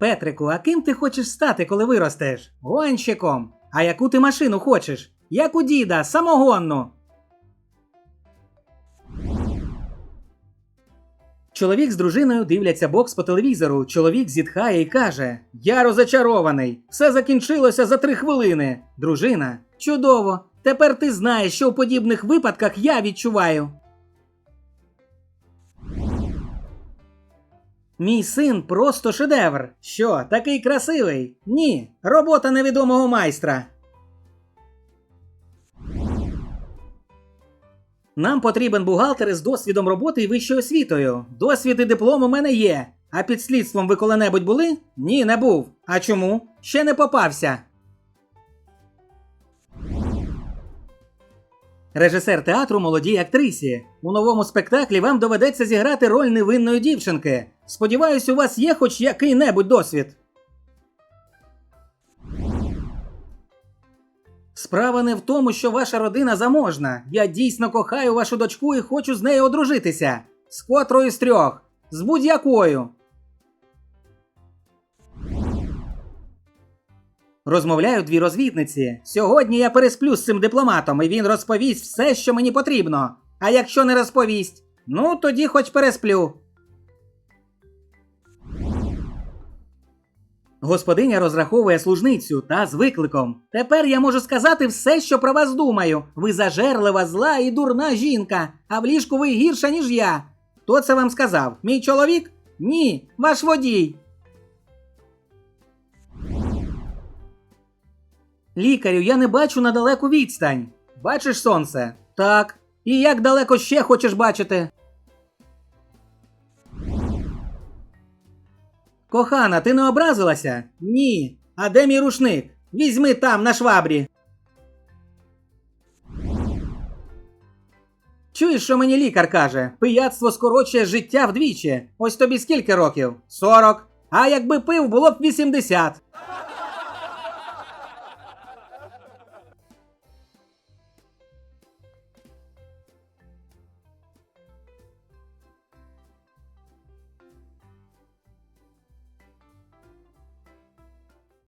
Петрику, а ким ти хочеш стати, коли виростеш? Гонщиком. А яку ти машину хочеш? Як у діда, самогонну. Чоловік з дружиною дивляться бокс по телевізору. Чоловік зітхає і каже: Я розочарований. Все закінчилося за три хвилини. Дружина. Чудово. Тепер ти знаєш, що у подібних випадках я відчуваю. Мій син просто шедевр. Що, такий красивий? Ні, робота невідомого майстра. Нам потрібен бухгалтер із досвідом роботи і вищою освітою. Досвід і диплом у мене є. А під слідством ви коли-небудь були? Ні, не був. А чому? Ще не попався. Режисер театру молодій актрисі. У новому спектаклі вам доведеться зіграти роль невинної дівчинки. Сподіваюсь, у вас є хоч який-небудь досвід. Справа не в тому, що ваша родина заможна. Я дійсно кохаю вашу дочку і хочу з нею одружитися. З котрою з трьох. З будь-якою. Розмовляють дві розвідниці. Сьогодні я пересплю з цим дипломатом, і він розповість все, що мені потрібно. А якщо не розповість, ну тоді хоч пересплю. Господиня розраховує служницю та з викликом. Тепер я можу сказати все, що про вас думаю. Ви зажерлива, зла і дурна жінка, а в ліжку ви гірша, ніж я. Хто це вам сказав? Мій чоловік? Ні, ваш водій. Лікарю, я не бачу на далеку відстань. Бачиш сонце? Так. І як далеко ще хочеш бачити? Кохана, ти не образилася? Ні. А де мій рушник? Візьми там, на швабрі. Чуєш, що мені лікар каже? Пияцтво скорочує життя вдвічі. Ось тобі скільки років? Сорок. А якби пив, було б 80.